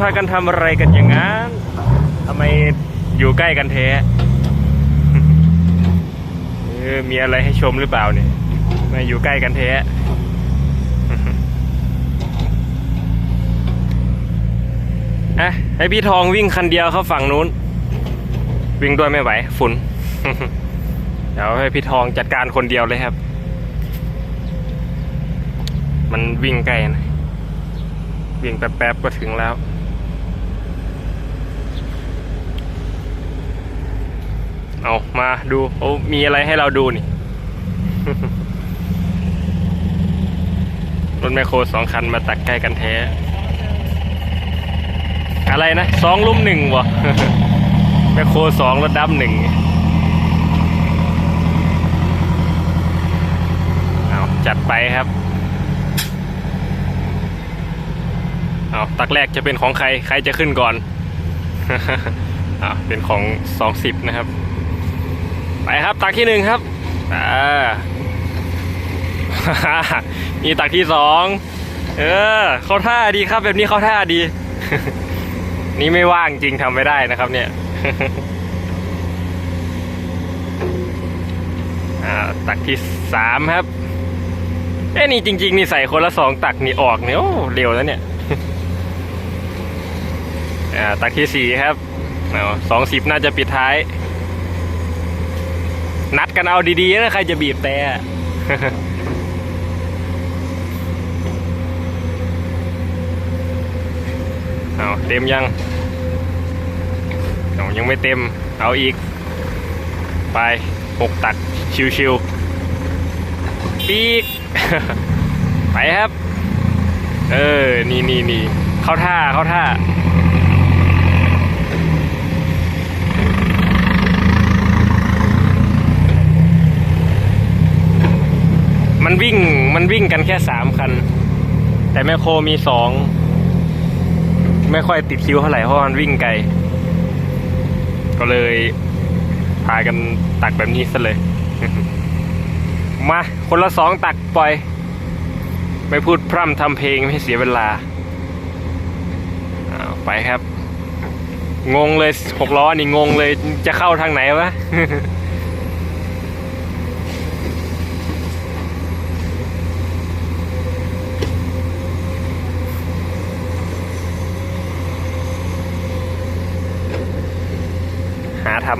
พากันทำอะไรกันอย่างนั้นทำไมอยู่ใกล้กันแท้เออมีอะไรให้ชมหรือเปล่าเนี่ยไมาอยู่ใกล้กันแท้อะให้พี่ทองวิ่งคันเดียวเข้าฝั่งนู้น วิ่งด้วยไม่ไหวฝุ่นเดี๋ยวให้พี่ทองจัดการคนเดียวเลยครับ มันวิ่งใกล้นะวิ่งแป๊บๆก็ถึงแล้ว เอามาดูโอ้มีอะไรให้เราดูนี่รถแมคโครสองคันมาตักใกล้กันแท้ อะไรนะสองลุ่มหนึ่งวะแมคโครสองรถดำหนึ่งเอาจัดไปครับเอาตักแรกจะเป็นของใครใครจะขึ้นก่อนอ่าเป็นของสองสิบนะครับ ไปครับตักที่หนึ่งครับอ่านี่ตักที่สองเออเข้าท่าดีครับ แบบนี้เข้าท่าดี นี่ไม่ว่างจริงทำไม่ได้นะครับ เนี่ยอ่าตักที่สามครับเอ้นี่จริง ๆ นี่ใส่คนละสองตักนี่ออกเนี่ยโอ้เร็วแล้วเนี่ยอ่าตักที่สี่ครับสองสิบน่าจะปิดท้าย นัดกันเอาดีๆนะใครจะบีบแต่เอาเต็มยังเอายังไม่เต็ม เอาอีก ไปหกตัก ชิวๆปีก ไปครับ เออ นี่นี่นี่เข้าท่า เข้าท่า มันวิ่งมันวิ่งกันแค่สามคัน แต่แมคโครมีสองไม่ค่อยติดคิวเท่าไหร่เพราะมันวิ่งไกล ก็เลยพากันตักแบบนี้ซะเลย มาคนละสองตักปล่อย ไม่พูดพร่ำทำเพลงไม่ให้เสียเวลาเอาไปครับ งงเลยหกล้อนี่งงเลยจะเข้าทางไหนวะ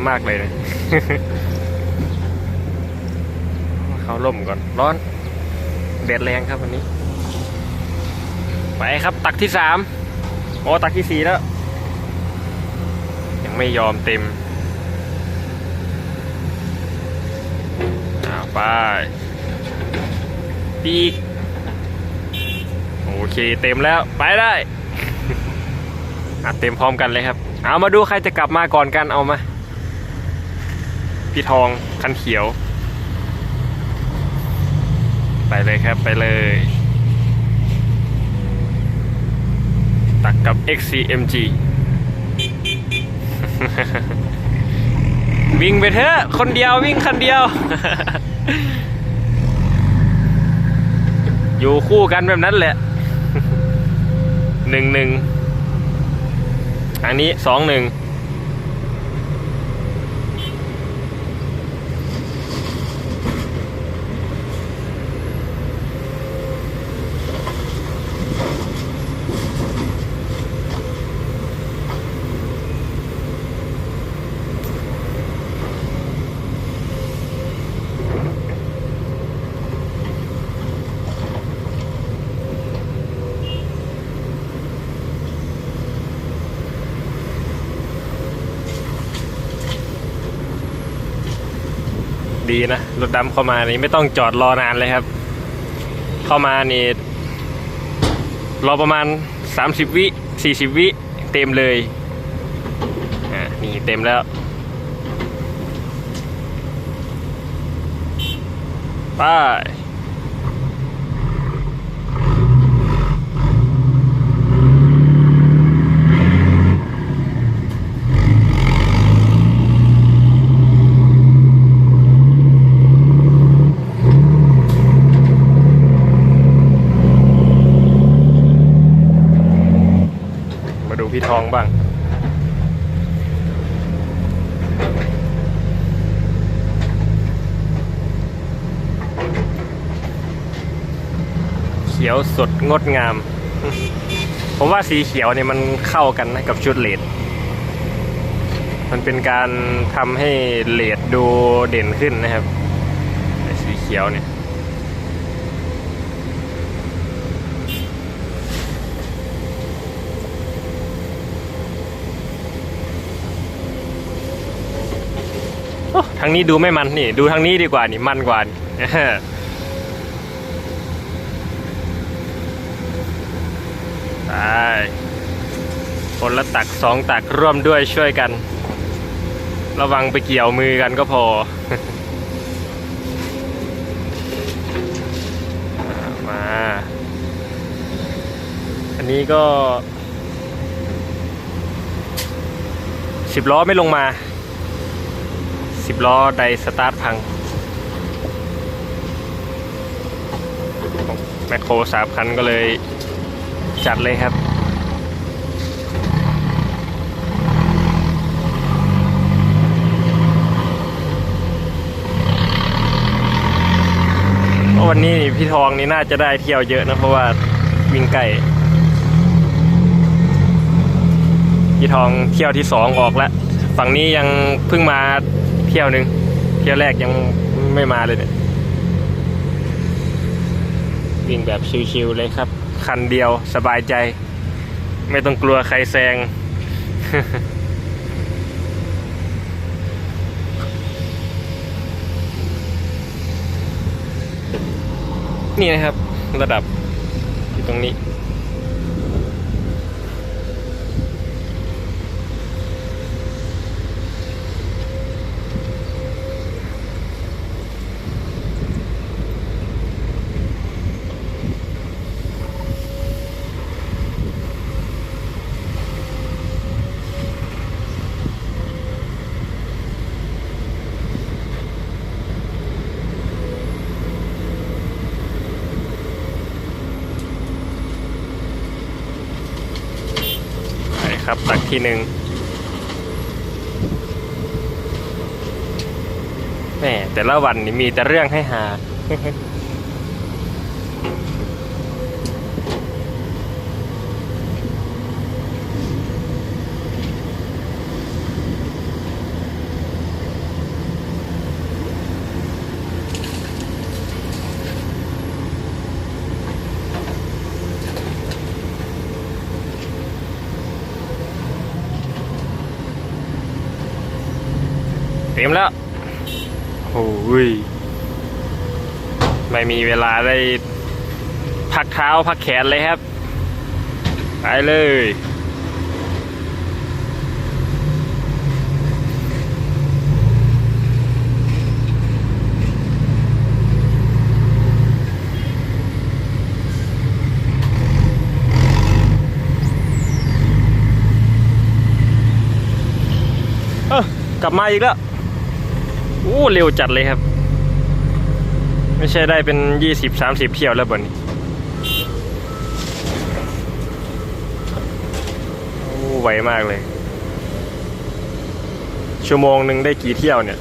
ำมากเลยนะเขาล่มก่อน ร้อน แดดแรงครับวันนี้ ไปครับตักที่สามโอ้ตักที่สี่แล้ว ยังไม่ยอมเต็มเอาไปปีก โอเคเต็มแล้วไปได้เต็มพร้อมกันเลยครับ เอามาดูใครจะกลับมาก่อนกันเอามา พี่ทองคันเขียว ไปเลยครับไปเลย ตักกับ XCMG วิ่งไปเถอะคนเดียววิ่งคันเดียว อยู่คู่กันแบบนั้นแหละหนึ่งหนึ่งอันนี้สองหนึ่ง ดีนะ รถดำเข้ามานี่ไม่ต้องจอดรอนานเลยครับ เข้ามานี่รอประมาณ 30 วิ40 วิเต็มเลยอ่านี่เต็มแล้วไป พ องบ้างเขียวสดงดงาม ผมว่าสีเขียวเนี่ยมันเข้ากันนะกับชุดเลดมันเป็นการทำให้เลดดูเด่นขึ้นนะครับ สีเขียวเนี่ย ทางนี้ดูไม่มันนี่ ดูทางนี้ดีกว่านี่มันกว่านี่ไปคนละตักสองตักร่วมด้วยช่วยกัน ระวังไปเกี่ยวมือกันก็พอ มา อันนี้ก็สิบล้อไม่ลงมา สิบล้อไดสตาร์ทพังแมคโครสามคันก็เลยจัดเลยครับวันนี้พี่ทองนี่น่าจะได้เที่ยวเยอะนะเพราะว่าวิ่งใกล้พี่ทองเที่ยวที่สองออกแล้ว ฝั่งนี้ยังเพิ่งมา เที่ยวหนึ่งเที่ยวแรกยังไม่มาเลยเนี่ย วิ่งแบบชิวๆเลยครับ คันเดียวสบายใจ ไม่ต้องกลัวใครแซง นี่นะครับระดับอยู่ตรงนี้ ไปครับตักทีหนึ่งแหมแต่ละวันนี่มีแต่เรื่องให้หา เต็มแล้วโอ้ยไม่มีเวลาได้พักเท้าพักแขนเลยครับ ไปเลยเออกลับมาอีกแล้ว โอ้เร็วจัดเลยครับ ไม่ใช่ได้เป็นยี่สิบสามสิบเที่ยวแล้วบ่นี้โอ้ไวมากเลย ชั่วโมงหนึ่งได้กี่เที่ยวเนี่ย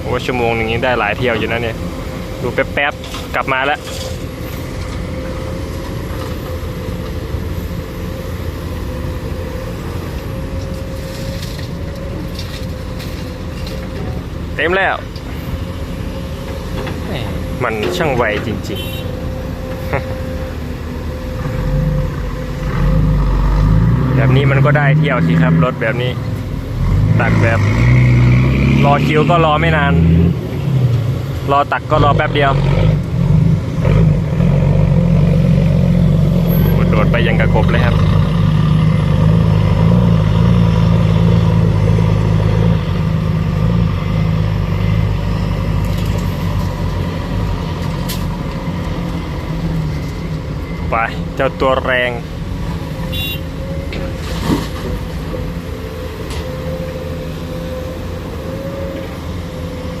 โอ้ชั่วโมงหนึ่งนี้ได้หลายเที่ยวอยู่นะเนี่ย ดูแป๊บๆ กลับมาแล้ว เต็มแล้วแหม่มันช่างไวจริง ๆ แบบนี้มันก็ได้เที่ยวสิครับ รถแบบนี้ ตักแบบ รอคิวก็รอไม่นาน รอตักก็รอแป๊บเดียวโอ้โดดไปยังกระกบเลยครับ ไป เจ้าตัวแรง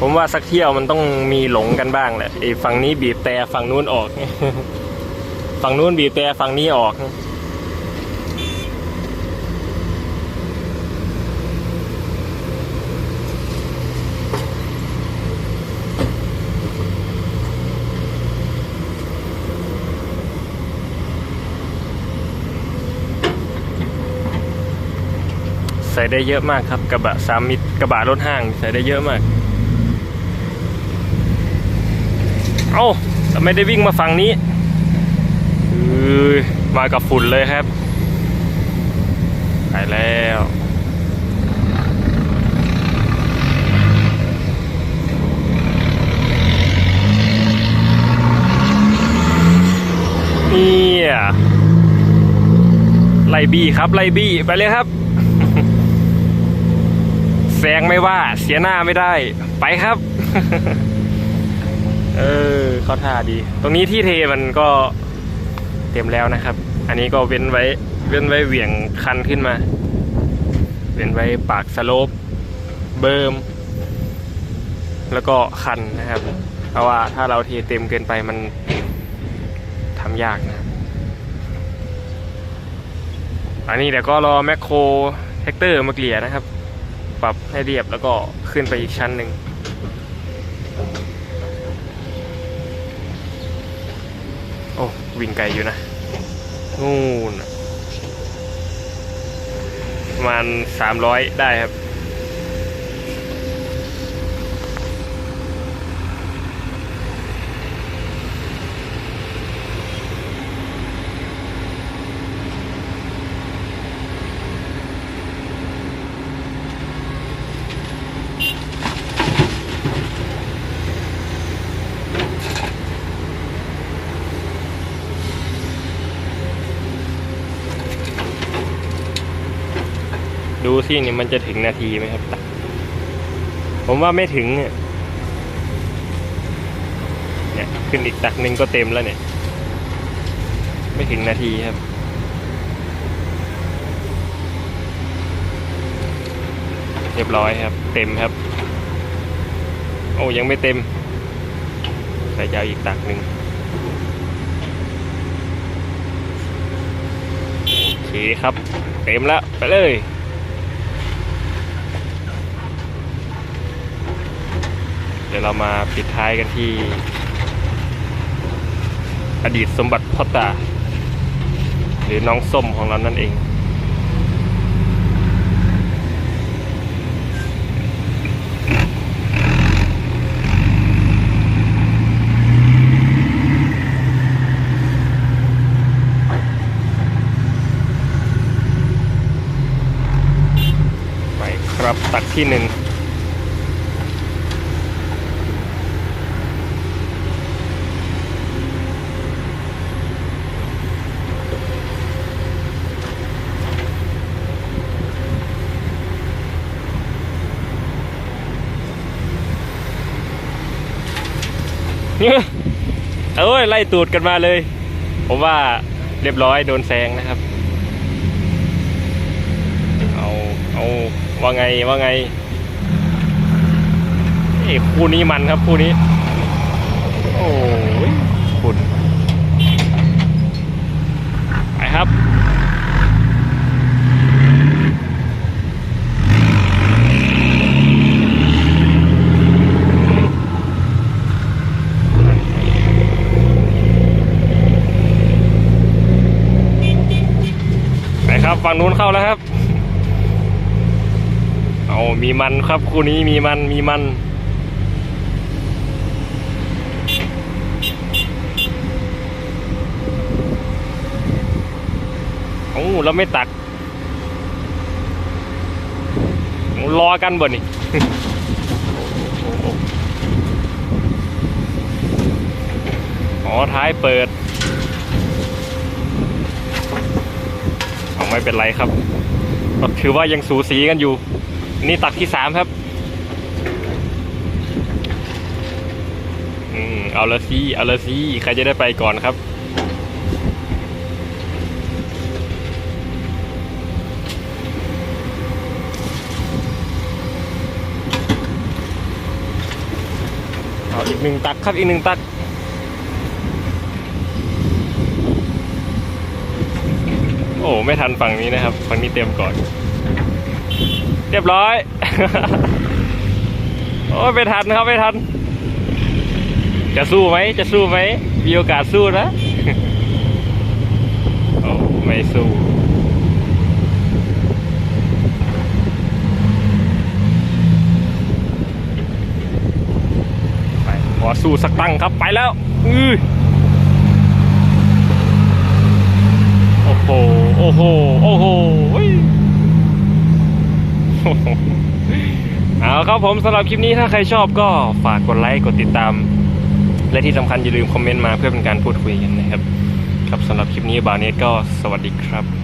ผผมว่าสักเที่ยวมันต้องมีหลงกันบ้างแหละไอ้ฝั่งนี้บีบแต่ฝั่งนู้นออก ฝั่งนู้นบีบแต่ฝั่งนี้ออก ใส่ได้เยอะมากครับ กระบะสามมิตรกระบะรถห้างใส่ได้เยอะมาก เอ้าทำไมได้วิ่งมาฝั่งนี้เอ้ยมากับฝุ่นเลยครับไปแล้วเนี่ยไล่บี้ครับไล่บี้ไปเลยครับ ซงไม่ว่าเสียหน้าไม่ได้ ไปครับ เออเขาท่าดี ตรงนี้ที่เทมันก็เต็มแล้วนะครับ อันนี้ก็เว้นไว้ เว้นไว้เหวี่ยงคันขึ้นมา เว้นไว้ปากสโลปเบิร์มแล้วก็คันนะครับ เพราะว่าถ้าเราเทเต็มเกินไปมันทำยากนะอันนี้เดี๋ยวก็รอแมคโครแท็กเตอร์มาเกลี่ยนะครับ ปรับให้เรียบแล้วก็ขึ้นไปอีกชั้นหนึ่งโอ้วิ่งไกลอยู่นะนู่นนะประมาณสามร้อยได้ครับ ดูสินี่มันจะถึงนาทีไหมครับ ผมว่าไม่ถึงเนี่ยเนี่ยขึ้นอีกตักหนึ่งก็เต็มแล้วเนี่ย ไม่ถึงนาทีครับเรียบร้อยครับ เต็มครับ โอ้ยังไม่เต็มใส่ยาวอีกตักหนึ่งโอเคครับ เต็มแล้วไปเลย ดี๋ยวเรามาปิดท้ายกันที่ อดีตสมบัติพ่อตา หรือน้องส้มของเรานั่นเอง ไปครับตักที่หนึ่ง เอ้ยไล่ตูดกันมาเลย ผมว่าเรียบร้อยโดนแซงนะครับ เอาเอาว่าไงว่าไงเอ้คู่นี้มันครับคู่นี้ โอ้ยคุณไปครับ ไปครับฝั่งนู้นเข้าแล้วครับ เอา มีมันครับคู่นี้มีมันมีมัน โอ้แล้วไม่ตัก รอกันบ่นี่อ๋อท้ายเปิดเอาไม่เป็นไรครับ ถือว่ายังสูสีกันอยู่ นี่ตักที่สามครับ อืม เอาละสิเอาละสิใครจะได้ไปก่อนครับเอาอีกหนึ่งตักครับอีกหนึ่งตัก โอ้ไม่ทันฝั่งนี้นะครับ ฝั่งนี้เต็มก่อน เรียบร้อย โอ้ยไม่ทันครับไม่ทัน จะสู้ไหมจะสู้ไหมมีโอกาสสู้นะโอ้ไม่สู้ไปขอสู้สักตั้งครับไปแล้ว อื้อโอ้โห โอ้โห โอ้โห เอาครับผมสำหรับคลิปนี้ถ้าใครชอบก็ฝากกดไลค์กดติดตาม และที่สำคัญอย่าลืมคอมเมนต์มาเพื่อเป็นการพูดคุยกันนะครับ ครับสำหรับคลิปนี้บาเนสก็สวัสดีครับ